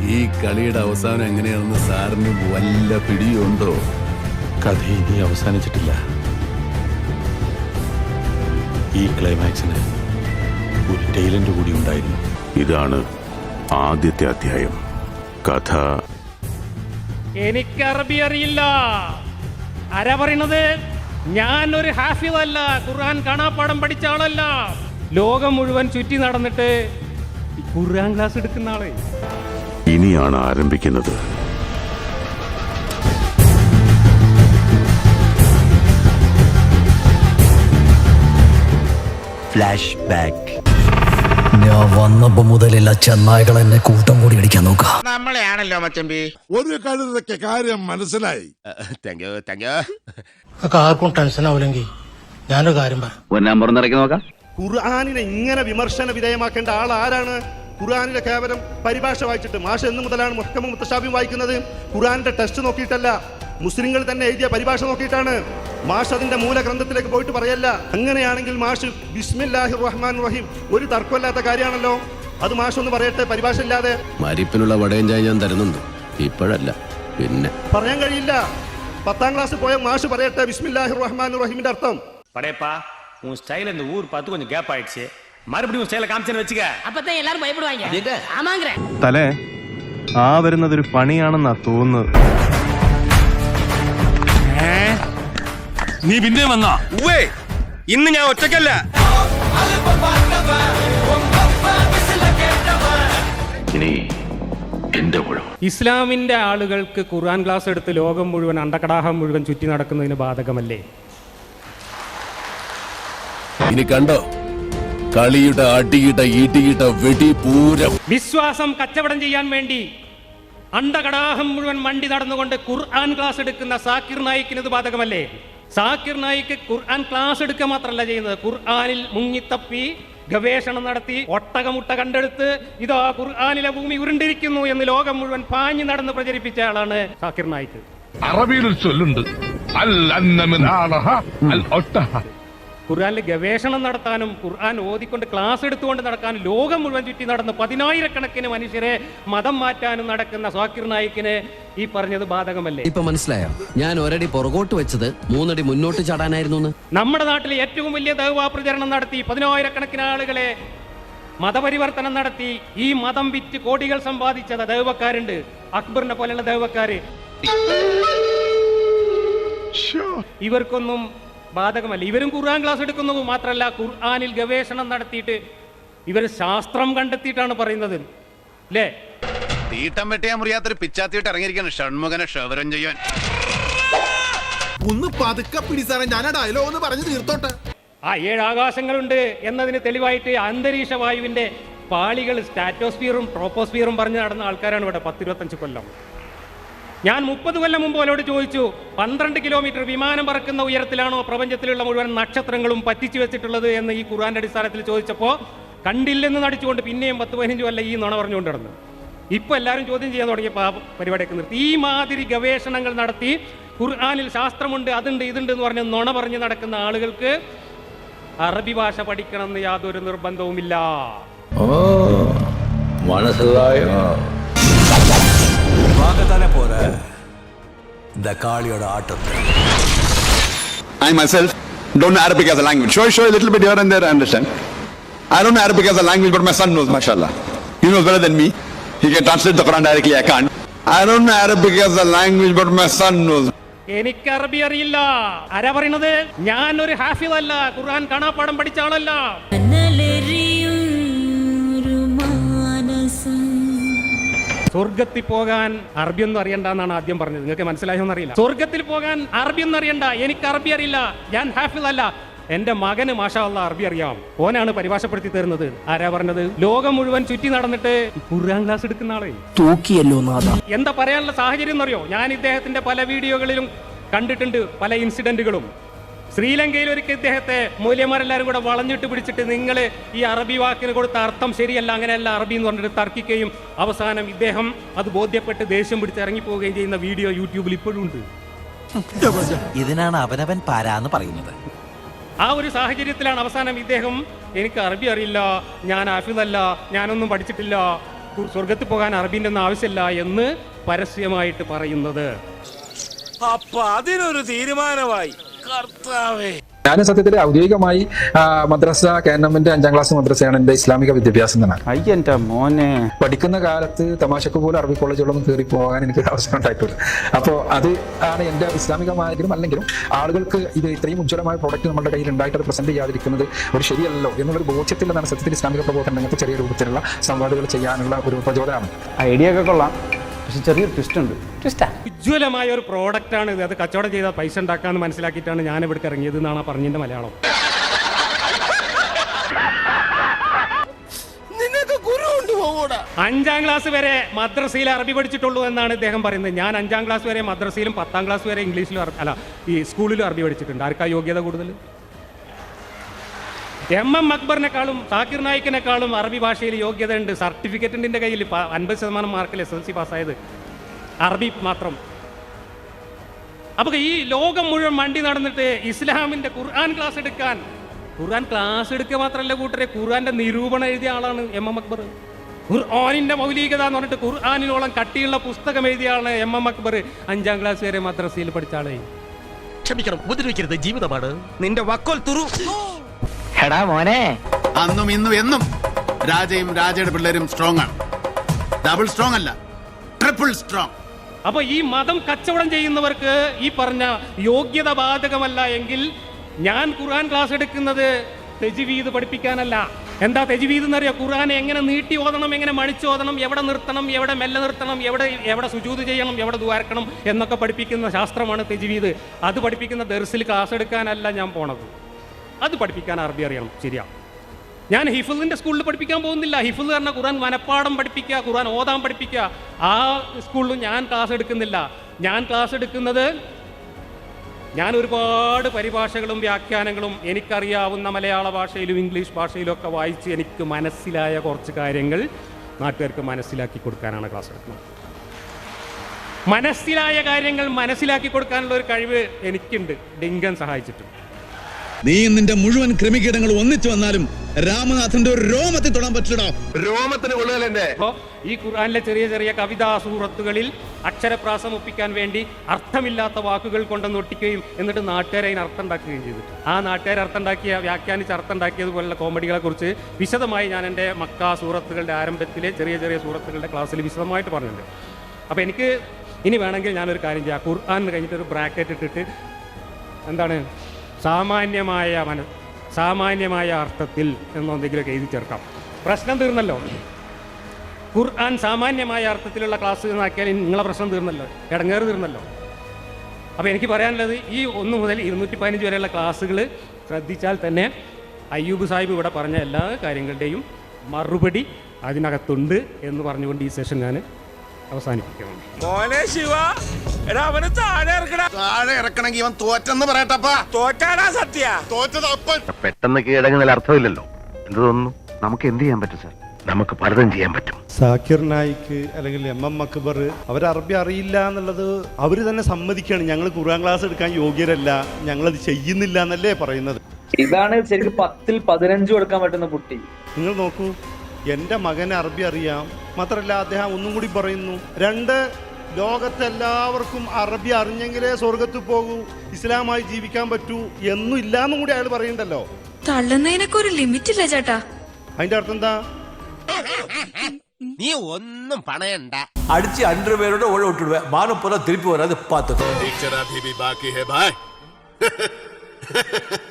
ഈ കളിയുടെ അവസാനം എങ്ങനെയാണെന്ന് സാറിന് വല്ല പിടിയുണ്ടോ? കഥ ഇനി അവസാനിച്ചിട്ടില്ല. ഈ ക്ലൈമാക്സിന് ഒരു ടൈലന്റ് കൂടി ഉണ്ടായിരുന്നു. ഇതാണ് ആദ്യത്തെ അധ്യായം. കഥ. എനിക്ക് അറബി അറിയില്ല. ആരാ പറയണത്? ഞാൻ ഒരു ഹാഫിദല്ല ഖുർആൻ കാണാപ്പാടം പഠിച്ച ആളല്ല. ലോകം മുഴുവൻ ചുറ്റി നടന്നിട്ട് ഖുർആൻ ക്ലാസ് എടുക്കുന്ന ആളെ. ഇനിയാണ് ആരംഭിക്കുന്നത്. ഫ്ലാഷ് ബാക്ക് ഞാൻ വന്നപ്പോ മുതലില്ല ചെന്നായകൾ എന്നെ കൂട്ടം കൂടി അടിക്കാൻ നോക്കുക നമ്മളെയാണല്ലോ മച്ചമ്പി. ഒരു കഴുതൊക്കെ കാര്യം മനസ്സിലായി. താങ്ക് യു താങ്ക് യു ആർക്കും ടെൻഷൻ ആവില്ലെങ്കിൽ ഞാനൊരു കാര്യം പറയാം. ഖുർആാനിനെ ഇങ്ങനെ വിമർശന വിധേയമാക്കേണ്ട ആൾ ആരാണ്? ഖുർആാനിലെ കേവലം പരിഭാഷ വായിച്ചിട്ട് മാഷ എന്ന് മുതലാണ് മുഹക്കമ മുത്തശാബിയും വായിക്കുന്നത്. ഖുർആാനിന്റെ ടെസ്റ്റ് നോക്കിയിട്ടല്ല മുസ്ലിങ്ങൾ തന്നെ എഴുതിയ പരിഭാഷ നോക്കിയിട്ടാണ്. മാഷ് അതിന്റെ മൂലഗ്രന്ഥത്തിലേക്ക് പോയിട്ട് പറയല്ല. അങ്ങനെയാണെങ്കിൽ മാഷ് ബിസ്മില്ലാഹി റഹ്മാൻ റഹീം ഒരു തർക്കമല്ലാത്ത കാര്യമാണല്ലോ. അത് മാഷ് ഒന്ന് പറയട്ടെ പരിഭാഷ ഇല്ലാതെ. മരിപ്പിനുള്ള വടയും ചായ ഞാൻ തരുന്നുണ്ട്. ഇപ്പോഴല്ല പിന്നെ. പറയാൻ കഴിയില്ല. പത്താം ക്ലാസ് പോയ മാഷ് പറയട്ടെ ബിസ്മില്ലാഹി റഹ്മാൻ റഹീമിന്റെ അർത്ഥം. പറയപ്പാ உன் ஸ்டைல் இந்த ஊர் பார்த்து கொஞ்சம் கேப் ஆயிடுச்சு மறுபடியும் உன் ஸ்டைல காமிச்சேன்னு வச்சுக்க அப்பதான் எல்லாரும் பயப்படுவாங்க ஆமாங்கிற തലേ ആ വരുന്നത് ഒരു പണിയാണെന്നാ തോന്നുന്നത് നീ പിന്നെ വന്നാ ഇന്ന് ഞാൻ ഒറ്റക്കല്ല ഇനി എന്റെ ഊഴം ഇസ്ലാമിന്റെ ആളുകൾക്ക് ഖുർആൻ ക്ലാസ് എടുത്ത് ലോകം മുഴുവൻ അണ്ടക്കടാഹം മുഴുവൻ ചുറ്റി നടക്കുന്നതിന് ബാധകമല്ലേ ഇനി കണ്ടോ? കളിയുടെ അടിയുടെ ഇടിയുടെ വെടി പൂരം. വിശ്വാസം കച്ചവടം ചെയ്യാൻ വേണ്ടി അണ്ടകടാഹം മുഴുവൻ മണ്ടി നടന്നുകൊണ്ട് ഖുർആൻ ക്ലാസ് എടുക്കുന്ന സാക്കിർ നായിക്കിന് ഇത് ബാധകമല്ലേ? സാക്കിർ നായിക്ക് ഖുർആൻ ക്ലാസ് എടുക്കുക മാത്രമല്ല ചെയ്യുന്നത്. ഖുർആനിൽ മുങ്ങിത്തപ്പി ഗവേഷണം നടത്തി ഒട്ടകമുട്ട കണ്ടെടുത്ത് ഇതാ ഖുർആാനിലെ ഭൂമി ഉരുണ്ടിരിക്കുന്നു എന്ന് ലോകം മുഴുവൻ പാഞ്ഞു നടന്ന് പ്രചരിപ്പിച്ച ആളാണ് സാക്കിർ നായിക്ക്. അറബിയിൽ ഒരു ചൊല്ലുണ്ട് അൽ അന്നമിൻ ആളഹ അൽ ഒട്ടഹ. ഖുർആനിൽ ഗവേഷണം നടത്താനും ഖുർആൻ ഓതിക്കൊണ്ട് ക്ലാസ് എടുത്തുകൊണ്ട് നടക്കാനും ലോകം മുഴുവൻ ചുറ്റി നടന്ന് പതിനായിരക്കണക്കിന് മനുഷ്യരെ മതം മാറ്റാനും നടക്കുന്ന സ്വാക്കിർ നായിക്കിന് ഈ പറഞ്ഞത് ബാധകമല്ലേ? ഇപ്പൊ മനസ്സിലായോ? ഞാൻ ഒരടി പുറകോട്ട് വെച്ചത് മൂന്നടി മുന്നോട്ട് ചാടാനായിരുന്നു നമ്മുടെ നാട്ടിൽ ഏറ്റവും വലിയ ദൈവാ പ്രചരണം നടത്തി പതിനായിരക്കണക്കിന് ആളുകളെ മതപരിവർത്തനം നടത്തി. ഈ മതം വിറ്റ് കോടികൾ സമ്പാദിച്ചത് ദൈവക്കാരുണ്ട് അക്ബറിനെ പോലെയുള്ള ദൈവക്കാര് ഇവർക്കൊന്നും ബാധകമല്ല. ഇവരും ഖുർആൻ ക്ലാസ് എടുക്കുന്നത് മാത്രമല്ല ഖുർആാനിൽ ഗവേഷണം നടത്തിയിട്ട് ഇവർ ശാസ്ത്രം കണ്ടെത്തിയിട്ടാണ് പറയുന്നത്. അല്ലേ തീട്ടം വെട്ടിയാ മുറിയാത്തൊരു പിച്ചാത്തിയിട്ട് ഇറങ്ങിയിരിക്കണം ഷൺമുഖനെ ക്ഷവരം ചെയ്യാൻ ഒന്ന് പതുക്കെ പിടിസാറേ ഞാൻ ആ ഡയലോഗ് ഒന്ന് പറഞ്ഞു തീർത്തോട്ടെ. ആ ഏഴ് ആകാശങ്ങളുണ്ട് എന്നതിന് തെളിവായിട്ട് അന്തരീക്ഷ വായുവിന്റെ പാളികൾ സ്റ്റാറ്റോസ്ഫിയറും ട്രോപ്പോസ്ഫിയറും പറഞ്ഞ് നടന്ന ആൾക്കാരാണ് ഇവിടെ പത്തിരുപത്തഞ്ച് കൊല്ലം. ഞാൻ മുപ്പത് കൊല്ലം മുമ്പ് അവനോട് ചോദിച്ചു പന്ത്രണ്ട് കിലോമീറ്റർ വിമാനം പറക്കുന്ന ഉയരത്തിലാണോ പ്രപഞ്ചത്തിലുള്ള മുഴുവൻ നക്ഷത്രങ്ങളും പറ്റിച്ചു വെച്ചിട്ടുള്ളത്? എന്ന് ഈ ഖുർആന്റെ അടിസ്ഥാനത്തിൽ ചോദിച്ചപ്പോൾ കണ്ടില്ലെന്ന് നടിച്ചുകൊണ്ട് പിന്നെയും പത്ത് പതിനഞ്ച് കൊല്ലം ഈ നുണ പറഞ്ഞുകൊണ്ട് നടന്നു. ഇപ്പൊ എല്ലാവരും ചോദ്യം ചെയ്യാൻ തുടങ്ങിയപ്പോൾ ആ പരിപാടിയൊക്കെ നിർത്തി. ഈ മാതിരി ഗവേഷണങ്ങൾ നടത്തി ഖുർആാനിൽ ശാസ്ത്രമുണ്ട് അതുണ്ട് ഇതുണ്ട് എന്ന് പറഞ്ഞ് നുണ പറഞ്ഞ് നടക്കുന്ന ആളുകൾക്ക് അറബി ഭാഷ പഠിക്കണം എന്ന് യാതൊരു നിർബന്ധവുമില്ല. മനസ്സിലായോ? இந்த காளியோட ஆட்டத்தை I myself don't know Arabic as a language. Sure, sure, a little bit here and there, I understand. I don't know Arabic as a language, but my son knows, mashallah. He knows better than me. He can translate the Quran directly, I can't. I don't know Arabic as a language, but my son knows. എനിക്ക് അറബി അറിയില്ല ആരാ പറയണത് ഞാൻ ഒരു ഹാഫിദല്ല ഖുർആൻ കാണാപ്പാടം പഠിച്ച ആളല്ല സ്വർഗത്തിൽ പോകാൻ അറബി ഒന്നും അറിയണ്ട എന്നാണ് ആദ്യം പറഞ്ഞത്. നിങ്ങൾക്ക് മനസ്സിലായോ അറിയില്ല സ്വർഗത്തിൽ പോകാൻ അറബി ഒന്നും അറിയണ്ട. എനിക്ക് അറബി അറിയില്ല. ഞാൻ ഹാഫിദ് അല്ല. എന്റെ മകന് മാഷാള്ള അറബി അറിയാം. ഓനാണ് പരിഭാഷപ്പെടുത്തി തരുന്നത്. ആരാ പറഞ്ഞത്? ലോകം മുഴുവൻ ചുറ്റി നടന്നിട്ട് ഖുർആൻ ക്ലാസ് എടുക്കുന്ന ആളെ. തൂക്കിയല്ലോ എന്താ പറയാനുള്ള സാഹചര്യം എന്നറിയോ? ഞാൻ ഇദ്ദേഹത്തിന്റെ പല വീഡിയോകളിലും കണ്ടിട്ടുണ്ട്. പല ഇൻസിഡന്റുകളും. ശ്രീലങ്കയിൽ ഒരിക്കൽ ഇദ്ദേഹത്തെ മൂല്യന്മാരെല്ലാവരും കൂടെ വളഞ്ഞിട്ട് പിടിച്ചിട്ട് നിങ്ങൾ ഈ അറബി വാക്കിന് കൊടുത്ത അർത്ഥം ശരിയല്ല അങ്ങനെയല്ല അറബി എന്ന് പറഞ്ഞിട്ട് തർക്കിക്കുകയും അവസാനം ഇദ്ദേഹം അത് ബോധ്യപ്പെട്ട് ദേഷ്യം പിടിച്ച് ഇറങ്ങിപ്പോവുകയും ചെയ്യുന്ന വീഡിയോ യൂട്യൂബിൽ ഇപ്പോഴും ഉണ്ട്. ഇതിനാണ് അവനവൻ പാരാന്ന് പറയുന്നത്. ആ ഒരു സാഹചര്യത്തിലാണ് അവസാനം ഇദ്ദേഹം എനിക്ക് അറബി അറിയില്ല ഞാൻ ആഫിദല്ല ഞാനൊന്നും പഠിച്ചിട്ടില്ല സ്വർഗത്ത് സ്വർഗത്തിൽ പോകാൻ അറബിന്റെ ഒന്നും ആവശ്യമില്ല എന്ന് പരസ്യമായിട്ട് പറയുന്നത്. അപ്പൊ അതിനൊരു തീരുമാനമായി. കർത്താവേ. ഞാൻ സത്യത്തിൽ ഔദ്യോഗികമായി മദ്രസ കാനമെന്റ് അഞ്ചാം ക്ലാസ് മദ്രസയാണ് എന്റെ ഇസ്ലാമിക വിദ്യാഭ്യാസം തന്നെ അയ്യന്റെ മോനെ. പഠിക്കുന്ന കാലത്ത് തമാശക്ക് പോലും അറബി കോളേജുകളൊന്നും കയറി പോകാൻ എനിക്ക് അവസരം ഉണ്ടായിട്ടുണ്ട് അപ്പോൾ അത് ആണ് എന്റെ ഇസ്ലാമികമായെങ്കിലും അല്ലെങ്കിലും ആളുകൾക്ക് ഇത് ഇത്രയും ഉജ്ജ്വലമായ പ്രോഡക്റ്റ് നമ്മുടെ കയ്യിൽ ഉണ്ടായിട്ട് അത് പ്രസന്റ് ചെയ്യാതിരിക്കുന്നത് ഒരു ശരിയല്ലോ എന്നുള്ളൊരു ബോധ്യത്തിൽ നിന്നാണ് സത്യത്തിൽ ഇസ്ലാമിക പ്രബോധന രംഗത്ത് ചെറിയ രൂപത്തിലുള്ള സംവാദങ്ങൾ ചെയ്യാനുള്ള ഒരു പ്രചോദനമാണ് ഐഡിയ ഒക്കെ കൊള്ളാം. പക്ഷെ ചെറിയൊരു ട്വിസ്റ്റ് ഉണ്ട്. ട്വിസ്റ്റാ ഉജ്ജ്വലമായ ഒരു പ്രോഡക്റ്റ് ആണ് ഇത്. അത് കച്ചവടം ചെയ്താൽ പൈസ ഉണ്ടാക്കാന്ന് മനസ്സിലാക്കിയിട്ടാണ് ഞാൻ ഇവിടേക്ക് ഇറങ്ങിയത് എന്നാണ് പറഞ്ഞതിന്റെ മലയാളം. അഞ്ചാം ക്ലാസ് വരെ മദ്രസയിൽ അറബി പഠിച്ചിട്ടുള്ളൂ എന്നാണ് ഇദ്ദേഹം പറയുന്നത്. ഞാൻ അഞ്ചാം ക്ലാസ് വരെ മദ്രസയിലും പത്താം ക്ലാസ് വരെ ഇംഗ്ലീഷിലും അല്ല ഈ സ്കൂളിലും അറബി പഠിച്ചിട്ടുണ്ട്. ആർക്കാ യോഗ്യത കൂടുതൽ? എം എം അക്ബറിനെക്കാളും സാക്കിർ നായിക്കിനെക്കാളും അറബി ഭാഷയിൽ യോഗ്യത ഉണ്ട് സർട്ടിഫിക്കറ്റിന്റെ കയ്യിൽ അൻപത് ശതമാനം മാർക്കിൽ എസ് എൽ സി പാസ്സായത് അറബി മാത്രം. അപ്പോൾ ഈ ലോകം മുഴുവൻ മണ്ടി നടന്നിട്ട് ഇസ്ലാമിന്റെ ഖുർആൻ ക്ലാസ് എടുക്കാൻ. ഖുർആൻ ക്ലാസ് എടുക്കുക മാത്രമല്ല കൂട്ടരെ ഖുർആന്റെ നിരൂപണം എഴുതിയ ആളാണ് എം എം അക്ബർ. ഖുർആാനിന്റെ മൗലികത എന്ന് പറഞ്ഞിട്ട് ഖുർആാനിനോളം കട്ടിയുള്ള പുസ്തകം എഴുതിയ ആളാണ് എം എം അക്ബർ. അഞ്ചാം ക്ലാസ് വരെ മദ്രസയിൽ പഠിച്ച ആളെ. ക്ഷമിക്കണം ഉപദ്രവിക്കരുത് ജീവിതമാണ് നിന്റെ വക്കോൽ തുറു. എടാ മോനെ. അന്നും ഇന്നും എന്നും രാജയും രാജയുടെ പിള്ളേരും സ്ട്രോങ് ആണ്. ഡബിൾ സ്ട്രോങ് അല്ല ട്രിപ്പിൾ സ്ട്രോങ് അപ്പൊ ഈ മതം കച്ചവടം ചെയ്യുന്നവർക്ക് ഈ പറഞ്ഞ യോഗ്യത ബാധകമല്ല എങ്കിൽ ഞാൻ ഖുർആൻ ക്ലാസ് എടുക്കുന്നത് തെജുവീത് പഠിപ്പിക്കാനല്ല. എന്താ തെജുവീത് എന്നറിയാം? ഖുർആൻ എങ്ങനെ നീട്ടി ഓതണം എങ്ങനെ മണിച്ച് ഓതണം എവിടെ നിർത്തണം എവിടെ മെല്ലെ നിർത്തണം എവിടെ എവിടെ സുജൂത് ചെയ്യണം എവിടെ ദ്വാരക്കണം എന്നൊക്കെ പഠിപ്പിക്കുന്ന ശാസ്ത്രമാണ് തെജുവീത് അത് പഠിപ്പിക്കുന്ന ദർസിൽ ക്ലാസ് എടുക്കാനല്ല ഞാൻ പോണത്. അത് പഠിപ്പിക്കാൻ അറബി അറിയണം. ശരിയാ. ഞാൻ ഹിഫുലിന്റെ സ്കൂളിൽ പഠിപ്പിക്കാൻ പോകുന്നില്ല. ഹിഫുൽ പറഞ്ഞ ഖുറാൻ മനപ്പാടം പഠിപ്പിക്കുക ഖുറാൻ ഓതാൻ പഠിപ്പിക്കുക. ആ സ്കൂളിൽ ഞാൻ ക്ലാസ് എടുക്കുന്നില്ല. ഞാൻ ക്ലാസ് എടുക്കുന്നത് ഞാൻ ഒരുപാട് പരിഭാഷകളും വ്യാഖ്യാനങ്ങളും എനിക്കറിയാവുന്ന മലയാള ഭാഷയിലും ഇംഗ്ലീഷ് ഭാഷയിലും ഒക്കെ വായിച്ച് എനിക്ക് മനസ്സിലായ കുറച്ച് കാര്യങ്ങൾ നാട്ടുകാർക്ക് മനസ്സിലാക്കി കൊടുക്കാനാണ് ക്ലാസ് എടുക്കുന്നത്. മനസ്സിലായ കാര്യങ്ങൾ മനസ്സിലാക്കി കൊടുക്കാനുള്ള ഒരു കഴിവ് എനിക്കുണ്ട്. ഡിങ്കൻ സഹായിച്ചിട്ടുണ്ട്. നീ നിന്റെ മുഴുവൻ ക്രിമികീടങ്ങൾ ഒന്നിച്ചു വന്നാലും രാമനാഥന്റെ ഒരു രോമത്തിൽ തൊടാൻ പറ്റില്ലടാ. രോമത്തിന് കൊള്ളുകയല്ലേ? ഈ ഖുർആനിലെ ചെറിയ ചെറിയ കവിതാ സൂറത്തുകളിൽ അക്ഷരപ്രാസം ഒപ്പിക്കാൻ വേണ്ടി അർത്ഥമില്ലാത്ത വാക്കുകൾ കൊണ്ടൊന്ന് ഒട്ടിക്കുകയും എന്നിട്ട് നാട്ടുകാരെ അതിന് അർത്ഥം ഉണ്ടാക്കുകയും ചെയ്തു ആ നാട്ടുകാർ അർത്ഥം ഉണ്ടാക്കിയ വ്യാഖ്യാനിച്ച് അർത്ഥം ഉണ്ടാക്കിയതുപോലുള്ള കോമഡികളെ കുറിച്ച് വിശദമായി ഞാൻ എന്റെ മക്ക സൂറത്തുകളുടെ ആരംഭത്തിലെ ചെറിയ ചെറിയ സൂറത്തുകളുടെ ക്ലാസ്സിൽ വിശദമായിട്ട് പറഞ്ഞിട്ടുണ്ട്. അപ്പോൾ എനിക്ക് ഇനി വേണമെങ്കിൽ ഞാനൊരു കാര്യം ചെയ്യാം. ഖുർആൻ കഴിഞ്ഞിട്ട് ഒരു ബ്രാക്കറ്റ് ഇട്ടിട്ട് എന്താണ്? സാമാന്യമായ മന സാമാന്യമായ അർത്ഥത്തിൽ എന്നൊന്നെങ്കിലും എഴുതി ചേർക്കാം. പ്രശ്നം തീർന്നല്ലോ. ഖുർആൻ സാമാന്യമായ അർത്ഥത്തിലുള്ള ക്ലാസ് എന്നാക്കിയാൽ നിങ്ങളെ പ്രശ്നം തീർന്നല്ലോ. ഇടങ്ങേറ് തീർന്നല്ലോ. അപ്പോൾ എനിക്ക് പറയാനുള്ളത് ഈ ഒന്ന് മുതൽ ഇരുന്നൂറ്റി പതിനഞ്ച് വരെയുള്ള ക്ലാസ്സുകൾ ശ്രദ്ധിച്ചാൽ തന്നെ അയ്യൂബ് സാഹിബ് ഇവിടെ പറഞ്ഞ എല്ലാ കാര്യങ്ങളുടെയും മറുപടി അതിനകത്തുണ്ട് എന്ന് പറഞ്ഞുകൊണ്ട് ഈ സെഷൻ ഞാൻ അവസാനിപ്പിക്കുന്നു. എടാ അവന് താഴെ ഇറക്കടാ. താഴെ ഇറക്കണമെങ്കിൽ ഇവൻ തോറ്റെന്ന് പറയട്ടപ്പാ. തോറ്റാടാ സത്യ. തോറ്റത് അപ്പൻ പെട്ടെന്ന് കീഴടങ്ങുന്നതിൽ അർത്ഥമില്ലല്ലോ. എന്ത് തോന്നുന്നു? നമുക്ക് എന്ത് ചെയ്യാൻ പറ്റും സാർ? നമുക്ക് പലതും ചെയ്യാൻ പറ്റും. സാക്കിർ നായിക്ക് അല്ലെങ്കിൽ എം എം അക്ബർ അവർ അറബി അറിയില്ല എന്നുള്ളത് അവർ തന്നെ സമ്മതിക്കാണ്. ഞങ്ങൾ ഖുർആൻ ക്ലാസ് എടുക്കാൻ യോഗ്യരല്ല. ഞങ്ങൾ അത് ചെയ്യുന്നില്ല എന്നല്ലേ പറയുന്നത്. ഇതാണ് ശരിക്കും പത്തിൽ പതിനഞ്ച് കൊടുക്കാൻ പറ്റുന്ന കുട്ടി. നിങ്ങൾ നോക്കൂ എന്റെ മകന് അറബി അറിയാം. മാത്രമല്ല അദ്ദേഹം ഒന്നും കൂടി പറയുന്നു രണ്ട് ലോകത്തെല്ലാവർക്കും അറബി അറിഞ്ഞെങ്കിലേ സ്വർഗത്തിൽ പോകൂ ഇസ്ലാമായി ജീവിക്കാൻ പറ്റൂ എന്നും ഇല്ലാന്നും കൂടി അയാൾ പറയണ്ടല്ലോ തള്ളുന്നതിനൊക്കെ ഒരു ലിമിറ്റ് ഇല്ല ചേട്ടാ. അതിന്റെ അർത്ഥം എന്താ? നീ ഒന്നും പണയണ്ട. അടിച്ച് അണ്ടർ പേരോട് ഓഴ വിട്ടുടുവേ മാനപ്പുറം തിരുപ്പി വരാതെ ഭായ്